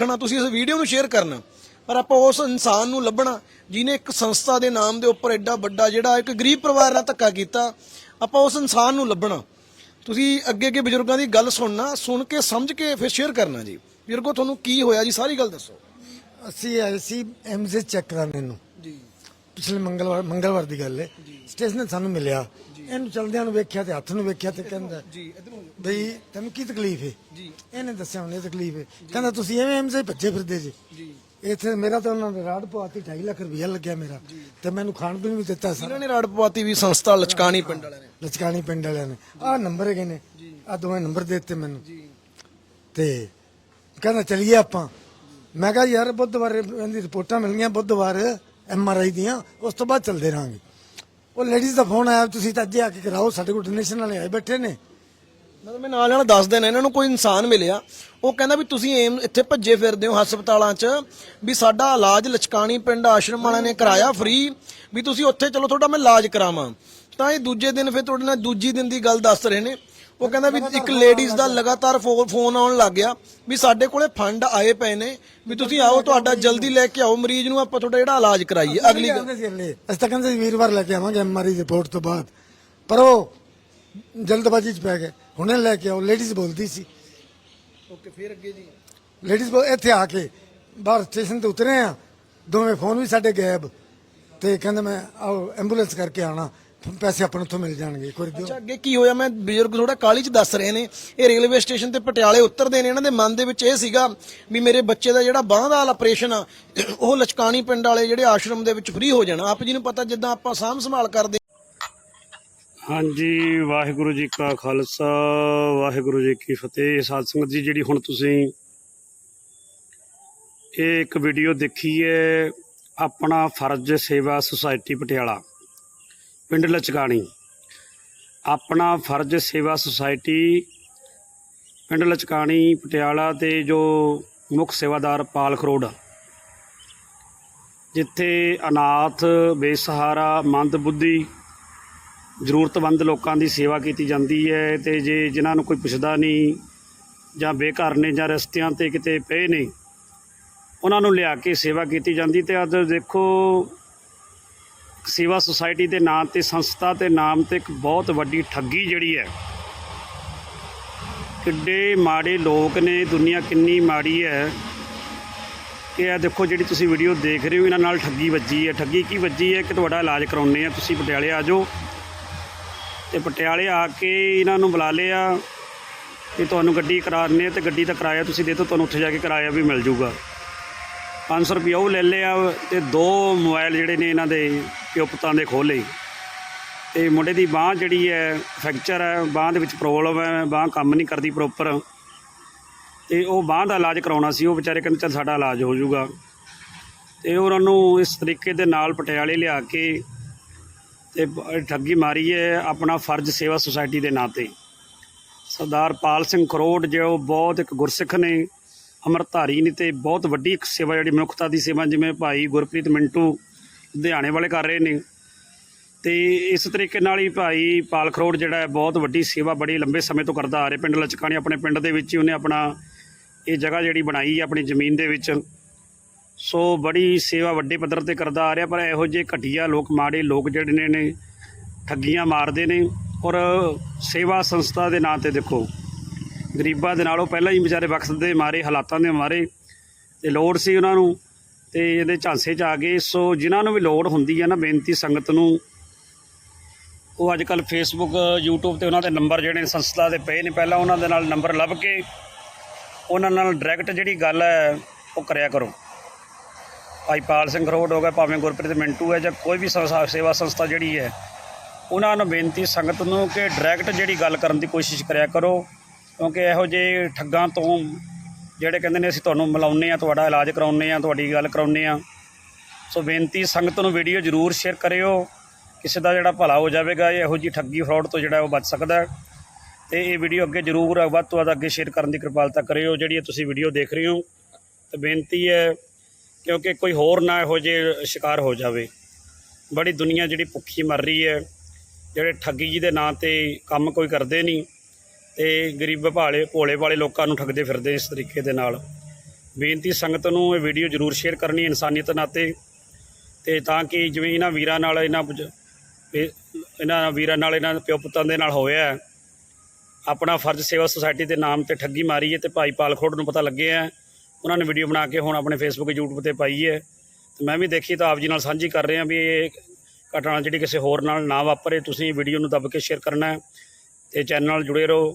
ਦੇਖਣਾ ਤੁਸੀਂ ਇਸ ਵੀਡੀਓ ਨੂੰ ਸ਼ੇਅਰ ਕਰਨਾ। ਪਰ ਆਪਾਂ ਉਸ ਇਨਸਾਨ ਨੂੰ ਲੱਭਣਾ ਜਿਨੇ ਇੱਕ ਸੰਸਥਾ ਦੇ ਨਾਮ ਦੇ ਉੱਪਰ ਐਡਾ ਵੱਡਾ ਜਿਹੜਾ ਇੱਕ ਗਰੀਬ ਪਰਿਵਾਰ ਨਾਲ ਧੱਕਾ ਕੀਤਾ, ਆਪਾਂ ਉਸ ਇਨਸਾਨ ਨੂੰ ਲੱਭਣਾ। ਤੁਸੀਂ ਅੱਗੇ ਅੱਗੇ ਬਜ਼ੁਰਗਾਂ ਦੀ ਗੱਲ ਸੁਣਨਾ, ਸੁਣ ਕੇ, ਸਮਝ ਕੇ ਫਿਰ ਸ਼ੇਅਰ ਕਰਨਾ ਜੀ। ਬਜ਼ੁਰਗੋ, ਤੁਹਾਨੂੰ ਕੀ ਹੋਇਆ ਜੀ? ਸਾਰੀ ਗੱਲ ਦੱਸੋ। ਅਸੀਂ ਆਏ ਸੀ ਐਮਜ਼ੇ ਚੈੱਕ ਕਰਾਉਣ ਨੂੰ ਪਿਛਲੇ ਮੰਗਲਵਾਰ ਮੰਗਲਵਾਰ ਦੀ ਗੱਲ ਹੈ ਸਟੇਸ਼ਨ ਨੇ ਸਾਨੂੰ ਮਿਲਿਆ। ਇਹਨੂੰ ਚਲਦਿਆਂ ਨੂੰ ਵੇਖਿਆ ਤੇ ਹੱਥ ਨੂੰ ਵੇਖਿਆ ਤੇ ਕਹਿੰਦਾ ਜੀ ਬਈ ਤੈਨੂੰ ਕੀ ਤਕਲੀਫ ਹੈ ਜੀ। ਇਹਨੇ ਦੱਸਿਆ ਉਹਨੇ ਤਕਲੀਫ ਹੈ ਕਹਿੰਦਾ ਤੁਸੀਂ ਐਵੇਂ ਐਮਜ਼ੇ ਭੱਜੇ ਫਿਰਦੇ ਜੀ। ਜੀ। ਇੱਥੇ ਮੇਰਾ ਤਾਂ ਉਹਨਾਂ ਨੇ ਰਾੜ ਪਵਾਤੀ 2.5 ਲੱਖ ਰੁਪਇਆ ਲੱਗਿਆ ਮੇਰਾ। ਤੇ ਮੈਨੂੰ ਖਾਣ ਪੀਣ ਵੀ ਦਿੱਤਾ ਸਾਰਾ। ਇਹਨਾਂ ਨੇ ਰਾੜ ਪਵਾਤੀ ਵੀ ਸੰਸਥਾ ਲਚਕਾਣੀ ਪਿੰਡ ਵਾਲਿਆਂ ਨੇ। ਲਚਕਾਣੀ ਪਿੰਡ ਵਾਲਿਆਂ ਨੇ। ਆਹ ਨੰਬਰ ਹੈਗੇ ਨੇ। ਆਹ ਦੋਵੇਂ ਨੰਬਰ ਦੇ ਦਿੱਤੇ ਮੈਨੂੰ। ਤੇ ਕਹਿੰਦਾ ਚਲੀਏ ਆਪਾਂ। ਮੈਂ ਕਿਹਾ ਯਾਰ ਬੁੱਧਵਾਰ ਇਹਦੀ ਰਿਪੋਰਟਾਂ ਮਿਲ ਬੁੱਧਵਾਰ। ਐਮ ਆਰ ਆਈ ਦੀਆਂ, ਉਸ ਤੋਂ ਬਾਅਦ ਚੱਲਦੇ ਰਹਾਂਗੇ। ਉਹ ਲੇਡੀਜ਼ ਦਾ ਫੋਨ ਆਇਆ, ਤੁਸੀਂ ਤਾਂ ਅੱਜੇ ਆ ਕੇ ਕਰਾਓ, ਸਾਡੇ ਕੋਲ ਡੋਨੇਸ਼ਨ ਵਾਲੇ ਆਏ ਬੈਠੇ ਨੇ। ਮਤਲਬ ਮੈਂ ਨਾਲ ਨਾਲ ਦੱਸ ਦੇਣਾ ਇਹਨਾਂ ਨੂੰ ਕੋਈ ਇਨਸਾਨ ਮਿਲਿਆ। ਉਹ ਕਹਿੰਦਾ ਵੀ ਤੁਸੀਂ ਏਮ, ਇੱਥੇ ਭੱਜੇ ਫਿਰਦੇ ਹੋ ਹਸਪਤਾਲਾਂ 'ਚ, ਵੀ ਸਾਡਾ ਇਲਾਜ ਲਚਕਾਣੀ ਪਿੰਡ ਆਸ਼ਰਮ ਵਾਲਿਆਂ ਨੇ ਕਰਾਇਆ ਫ੍ਰੀ ਵੀ ਤੁਸੀਂ ਉੱਥੇ ਚਲੋ, ਤੁਹਾਡਾ ਮੈਂ ਇਲਾਜ ਕਰਾਵਾਂ। ਤਾਂ ਇਹ ਦੂਜੇ ਦਿਨ ਫਿਰ ਤੁਹਾਡੇ ਨਾਲ ਦੂਜੀ ਦਿਨ ਦੀ ਗੱਲ ਦੱਸ ਰਹੇ ਨੇ। ਉਹ ਕਹਿੰਦਾ ਵੀ ਇੱਕ ਲੇਡੀਜ਼ ਦਾ ਲਗਾਤਾਰ ਫੋਨ ਆਉਣ ਲੱਗ ਗਿਆ ਵੀ ਸਾਡੇ ਕੋਲੇ ਫੰਡ ਆਏ ਪਏ ਨੇ ਵੀ ਤੁਸੀਂ ਆਓ ਤੁਹਾਡਾ ਜਲਦੀ ਲੈ ਕੇ ਆਓ ਮਰੀਜ਼ ਨੂੰ ਆਪਾਂ ਤੁਹਾਡਾ ਜਿਹੜਾ ਇਲਾਜ ਕਰਾਈਏ ਅਗਲੀ ਗੱਲ ਅਸੀਂ ਤਾਂ ਕਹਿੰਦੇ ਸੀ ਵੀਰਵਾਰ ਲੈ ਕੇ ਆਵਾਂਗੇ ਐਮ ਆਰ ਆਈ ਰਿਪੋਰਟ ਤੋਂ ਬਾਅਦ। ਪਰ ਉਹ ਜਲਦਬਾਜ਼ੀ 'ਚ ਪੈ ਗਏ। ਹੁਣੇ ਲੈ ਕੇ ਆਓ ਲੇਡੀਜ਼ ਬੋਲਦੀ ਸੀ। ਓਕੇ ਫਿਰ ਅੱਗੇ ਜੀ। ਲੇਡੀਜ਼ ਬੋਲ ਇੱਥੇ ਆ ਕੇ ਬਾਹਰ ਸਟੇਸ਼ਨ ਤੇ ਉਤਰੇ ਆ ਦੋਵੇਂ ਫੋਨ ਵੀ ਸਾਡੇ ਗਾਇਬ। ਤੇ ਕਹਿੰਦੇ ਮੈਂ ਆਓ ਐਂਬੂਲੈਂਸ ਕਰਕੇ ਆਣਾ ਪੈਸੇ ਆਪਾਂ ਨੂੰ ਉੱਥੋਂ ਮਿਲ ਜਾਣਗੇ ਕੋਈ ਦਿਓ। ਅੱਛਾ ਅੱਗੇ ਕੀ ਹੋਇਆ? ਮੈਂ ਬਜ਼ੁਰਗ ਥੋੜਾ ਕਾਲੀ ਚ ਦੱਸ ਰਹੇ ਨੇ। ਇਹ ਰੇਲਵੇ ਸਟੇਸ਼ਨ ਤੇ ਪਟਿਆਲੇ ਉਤਰਦੇ ਨੇ। ਇਹਨਾਂ ਦੇ ਮਨ ਦੇ ਵਿੱਚ ਇਹ ਸੀਗਾ ਵੀ ਮੇਰੇ ਬੱਚੇ ਦਾ ਜਿਹੜਾ ਬਾਂਹ ਦਾ ਆਪਰੇਸ਼ਨ ਆ ਉਹ ਲਚਕਾਣੀ ਪਿੰਡ ਵਾਲੇ ਜਿਹੜੇ ਆਸ਼ਰਮ ਦੇ ਵਿੱਚ ਫ੍ਰੀ ਹੋ ਜਾਣਾ। ਆਪ ਜੀ ਨੂੰ ਪਤਾ ਜਿੱਦਾਂ ਆਪਾਂ ਸਾਂਭ ਸੰਭਾਲ ਕਰਦੇ ਹਾਂਜੀ ਵਾਹਿਗੁਰੂ ਜੀ ਕਾ ਖਾਲਸਾ ਵਾਹਿਗੁਰੂ ਜੀ ਕੀ ਫਤਿਹ। ਸਾਧ ਸੰਗਤ ਜੀ ਜਿਹੜੀ ਹੁਣ ਤੁਸੀਂ ਇਹ ਇੱਕ ਵੀਡੀਓ ਦੇਖੀ ਹੈ ਆਪਣਾ ਫਰਜ਼ ਸੇਵਾ ਸੁਸਾਇਟੀ ਪਟਿਆਲਾ। ਪਿੰਡ ਲਚਕਾਣੀ। ਆਪਣਾ ਫਰਜ਼ ਸੇਵਾ ਸੁਸਾਇਟੀ ਪਿੰਡ ਲਚਕਾਣੀ, ਪਟਿਆਲਾ ਤੇ ਜੋ ਮੁੱਖ ਸੇਵਾਦਾਰ ਪਾਲ ਖਰੋੜ ਜਿੱਥੇ ਅਨਾਥ, ਬੇਸਹਾਰਾ, ਮੰਦ ਬੁੱਧੀ, ਜ਼ਰੂਰਤਮੰਦ ਲੋਕਾਂ ਦੀ ਸੇਵਾ ਕੀਤੀ ਜਾਂਦੀ ਹੈ ਤੇ ਜੇ ਜਿਨ੍ਹਾਂ ਨੂੰ ਕੋਈ ਪੁੱਛਦਾ ਨਹੀਂ ਜਾਂ ਬੇਘਰ ਨੇ ਜਾਂ ਰਸਤਿਆਂ ਤੇ ਕਿਤੇ ਪਏ ਨੇ, ਉਹਨਾਂ ਨੂੰ ਲਿਆ ਕੇ ਸੇਵਾ ਕੀਤੀ ਜਾਂਦੀ ਤੇ ਅੱਜ ਦੇਖੋ ਸੇਵਾ ਸੁਸਾਇਟੀ ਦੇ ਨਾਂ ਤੇ ਸੰਸਥਾ ਤੇ ਨਾਮ ਤੇ ਇੱਕ ਬਹੁਤ ਵੱਡੀ ਠੱਗੀ ਜਿਹੜੀ ਹੈ, ਕਿੱਡੇ ਮਾੜੇ ਲੋਕ ਨੇ, ਦੁਨੀਆ ਕਿੰਨੀ ਮਾੜੀ ਹੈ। ਕਿ ਇਹ ਦੇਖੋ ਜਿਹੜੀ ਤੁਸੀਂ ਵੀਡੀਓ ਦੇਖ ਰਹੇ ਹੋ, ਇਹਨਾਂ ਨਾਲ ਠੱਗੀ ਵੱਜੀ ਹੈ। ਠੱਗੀ ਕੀ ਵੱਜੀ ਹੈ? ਕਿ ਤੁਹਾਡਾ ਇਲਾਜ ਕਰਾਉਣੇ ਆ ਤੁਸੀਂ ਪਟਿਆਲੇ ਆ ਜਾਓ। ਤੇ ਪਟਿਆਲੇ ਆ ਕੇ ਇਹਨਾਂ ਨੂੰ ਬੁਲਾ ਲਿਆ ਕਿ ਤੁਹਾਨੂੰ ਗੱਡੀ ਕਰਾਣੇ ਤੇ ਗੱਡੀ ਦਾ ਕਿਰਾਇਆ ਤੁਸੀਂ ਦੇ ਦਿਓ, ਤੁਹਾਨੂੰ ਉੱਥੇ ਜਾ ਕੇ ਕਿਰਾਇਆ ਵੀ ਮਿਲ ਜਾਊਗਾ। 500 ਰੁਪਏ ਉਹ ਲੈ ਲਿਆ ਤੇ ਦੋ ਮੋਬਾਈਲ ਜਿਹੜੇ ਨੇ ਇਹਨਾਂ ਦੇ ਪਿਓ ਪੁੱਤਾਂ ਦੇ ਖੋਲੇ ਤੇ ਮੁੰਡੇ ਦੀ ਬਾਹ ਜਿਹੜੀ ਹੈ, ਫ੍ਰੈਕਚਰ ਹੈ, ਬਾਹ ਦੇ ਵਿੱਚ ਪ੍ਰੋਬਲਮ ਹੈ, ਬਾਹ ਕੰਮ ਨਹੀਂ ਕਰਦੀ ਪ੍ਰੋਪਰ ਤੇ ਉਹ ਬਾਹ ਦਾ ਇਲਾਜ ਕਰਾਉਣਾ ਸੀ, ਉਹ ਵਿਚਾਰੇ ਕਹਿੰਦੇ, ਚੱਲ ਸਾਡਾ ਇਲਾਜ ਹੋ ਜਾਊਗਾ। ਤੇ ਉਹਨਾਂ ਨੂੰ ਇਸ ਤਰੀਕੇ ਦੇ ਨਾਲ ਪਟਿਆਲੇ ਲਿਆ ਕੇ ਤੇ ਠੱਗੀ ਮਾਰੀ ਹੈ ਆਪਣਾ ਫਰਜ਼ ਸੇਵਾ ਸੁਸਾਇਟੀ ਦੇ ਨਾਂ ਤੇ। ਸਰਦਾਰ ਪਾਲ ਸਿੰਘ ਖਰੋੜ ਜੋ ਬਹੁਤ ਇੱਕ ਗੁਰਸਿੱਖ ਨੇ, ਅਮਰਧਾਰੀ ਨੇ ਤੇ ਬਹੁਤ ਵੱਡੀ ਇੱਕ ਸੇਵਾ ਜਿਹੜੀ ਮਨੁੱਖਤਾ ਦੀ ਸੇਵਾ, ਜਿਵੇਂ ਭਾਈ ਗੁਰਪ੍ਰੀਤ ਮਿੰਟੂ ਲੁਧਿਆਣੇ ਵਾਲੇ ਕਰ ਰਹੇ ਨੇ। ਤੇ ਇਸ ਤਰੀਕੇ ਨਾਲ ਹੀ ਭਾਈ ਪਾਲ ਖਰੋੜ ਜਿਹੜਾ ਬਹੁਤ ਵੱਡੀ ਸੇਵਾ ਬੜੀ ਲੰਬੇ ਸਮੇਂ ਤੋਂ ਕਰਦਾ ਆ ਰਿਹਾ। ਪਿੰਡ ਲਚਕਾਣੀ ਆਪਣੇ ਪਿੰਡ ਦੇ ਵਿੱਚ ਹੀ ਉਹਨੇ ਆਪਣਾ ਇਹ ਜਗ੍ਹਾ ਜਿਹੜੀ ਬਣਾਈ ਹੈ ਆਪਣੀ ਜ਼ਮੀਨ ਦੇ ਵਿੱਚ। ਸੋ ਬੜੀ ਸੇਵਾ ਵੱਡੇ ਪੱਧਰ ਤੇ ਕਰਦਾ ਆ ਰਿਹਾ, ਪਰ ਇਹੋ ਜਿਹੇ ਘਟੀਆ ਲੋਕ, ਮਾੜੇ ਲੋਕ ਜਿਹੜੇ ਨੇ ਨੇ ਠੱਗੀਆਂ ਮਾਰਦੇ ਨੇ। ਔਰ ਸੇਵਾ ਸੰਸਥਾ ਦੇ ਨਾਂ ਤੇ ਦੇਖੋ, ਗਰੀਬਾਂ ਦੇ ਨਾਲੋਂ ਪਹਿਲਾਂ ਹੀ ਵਿਚਾਰੇ ਵਕਤ ਦੇ ਮਾਰੇ ਹਾਲਾਤਾਂ ਦੇ ਮਾਰੇ। ਤੇ ਲੋੜ ਸੀ ਉਹਨਾਂ ਨੂੰ ਤੇ ਇਹਦੇ ਝਾਂਸੇ 'ਚ ਆ ਗਏ। ਸੋ ਜਿਨ੍ਹਾਂ ਨੂੰ ਵੀ ਲੋੜ ਹੁੰਦੀ ਹੈ ਨਾ ਬੇਨਤੀ ਸੰਗਤ ਨੂੰ, ਉਹ ਅੱਜ ਕੱਲ ਫੇਸਬੁੱਕ YouTube ਤੇ ਉਹਨਾਂ ਦੇ ਨੰਬਰ ਜਿਹੜੇ ਸੰਸਥਾ ਦੇ ਪਏ ਨੇ, ਪਹਿਲਾਂ ਉਹਨਾਂ ਦੇ ਨਾਲ ਨੰਬਰ ਲੱਭ ਕੇ ਉਹਨਾਂ ਨਾਲ ਡਾਇਰੈਕਟ ਜਿਹੜੀ ਗੱਲ ਹੈ, ਉਹ ਕਰਿਆ ਕਰੋ। ਭਾਈ ਪਾਲ ਸਿੰਘ ਖਰੋੜ ਹੋ ਗਿਆ, ਭਾਵੇਂ ਗੁਰਪ੍ਰੀਤ ਮਿੰਟੂ ਹੈ ਜਾਂ ਕੋਈ ਵੀ ਸੰਸਥਾ- ਸੇਵਾ ਸੰਸਥਾ ਜਿਹੜੀ ਹੈ, ਉਹਨਾਂ ਨੂੰ ਬੇਨਤੀ ਸੰਗਤ ਨੂੰ ਕਿ ਡਾਇਰੈਕਟ ਜਿਹੜੀ ਗੱਲ ਕਰਨ ਦੀ ਕੋਸ਼ਿਸ਼ ਕਰਿਆ ਕਰੋ, ਕਿਉਂਕਿ ਇਹੋ ਜਿਹੇ ਠੱਗਾਂ ਤੋਂ ਜਿਹੜੇ ਕਹਿੰਦੇ ਨੇ ਅਸੀਂ ਤੁਹਾਨੂੰ ਮਿਲਾਉਂਦੇ ਆ ਤੁਹਾਡਾ ਇਲਾਜ ਕਰਾਉਂਦੇ ਆ ਤੁਹਾਡੀ ਗੱਲ ਕਰਾਉਂਦੇ ਆ ਸੋ ਬੇਨਤੀ ਸੰਗਤ ਨੂੰ ਵੀਡੀਓ ਜ਼ਰੂਰ ਸ਼ੇਅਰ ਕਰਿਓ। ਕਿਸੇ ਦਾ ਜਿਹੜਾ ਭਲਾ ਹੋ ਜਾਵੇਗਾ, ਇਹੋ ਜਿਹੀ ਠੱਗੀ ਫਰਾਡ ਤੋਂ ਜਿਹੜਾ ਉਹ ਬਚ ਸਕਦਾ ਹੈ। ਤੇ ਇਹ ਵੀਡੀਓ ਅੱਗੇ ਜ਼ਰੂਰ ਵੱਧ ਤੋਂ ਵੱਧ ਅੱਗੇ ਸ਼ੇਅਰ ਕਰਨ ਦੀ ਕਿਰਪਾਲਤਾ ਕਰਿਓ, ਜਿਹੜੀ ਤੁਸੀਂ ਵੀਡੀਓ ਦੇਖ ਰਹੇ ਹੋ। ਤੇ ਬੇਨਤੀ ਹੈ, ਕਿਉਂਕਿ ਕੋਈ ਹੋਰ ਨਾ ਇਹੋ ਜਿਹੇ ਸ਼ਿਕਾਰ ਹੋ ਜਾਵੇ। ਬੜੀ ਦੁਨੀਆ ਜਿਹੜੀ ਭੁੱਖੀ ਮਰ ਰਹੀ ਹੈ, ਜਿਹੜੇ ਠੱਗੀ ਜੀ ਦੇ ਨਾਂ ਤੇ ਕੰਮ ਕੋਈ ਕਰਦੇ ਨਹੀਂ। ਤੇ ਗਰੀਬ ਭਾਲੇ ਭੋਲੇ ਵਾਲੇ ਲੋਕਾਂ ਨੂੰ ਠੱਗਦੇ ਫਿਰਦੇ ਇਸ ਤਰੀਕੇ ਦੇ ਨਾਲ। ਬੇਨਤੀ ਸੰਗਤ ਨੂੰ ਇਹ ਵੀਡੀਓ ਜ਼ਰੂਰ ਸ਼ੇਅਰ ਕਰਨੀ ਇਨਸਾਨੀਅਤ ਨਾਤੇ ਤੇ ਤਾਂ ਕਿ ਜਿਵੇਂ ਇਹਨਾਂ ਵੀਰਾਂ ਨਾਲ ਇਹਨਾਂ ਇਹਨਾਂ ਵੀਰਾਂ ਨਾਲ ਇਹਨਾਂ ਪਿਓ ਪੁੱਤਾਂ ਦੇ ਨਾਲ ਹੋਇਆ ਆਪਣਾ ਫਰਜ਼ ਸੇਵਾ ਸੁਸਾਇਟੀ ਦੇ ਨਾਮ ਤੇ ਠੱਗੀ ਮਾਰੀ ਹੈ ਤੇ ਭਾਈ ਪਾਲਖੋੜ ਨੂੰ ਪਤਾ ਲੱਗਿਆ ਹੈ। ਉਹਨਾਂ ਨੇ ਵੀਡੀਓ ਬਣਾ ਕੇ ਹੁਣ ਆਪਣੇ ਫੇਸਬੁੱਕ YouTube ਤੇ ਪਾਈ ਹੈ। ਤੇ ਮੈਂ ਵੀ ਦੇਖੀ ਤਾਂ ਆਪ ਜੀ ਨਾਲ ਸਾਂਝੀ ਕਰ ਰਿਹਾ ਵੀ ਇਹ ਘਟਨਾ ਜਿਹੜੀ ਕਿਸੇ ਹੋਰ ਨਾਲ ਨਾ ਵਾਪਰੇ, ਤੁਸੀਂ ਵੀਡੀਓ ਨੂੰ ਦੱਬ ਕੇ ਸ਼ੇਅਰ ਕਰਨਾ ਹੈ ਤੇ ਚੈਨਲ ਨਾਲ ਜੁੜੇ ਰਹੋ।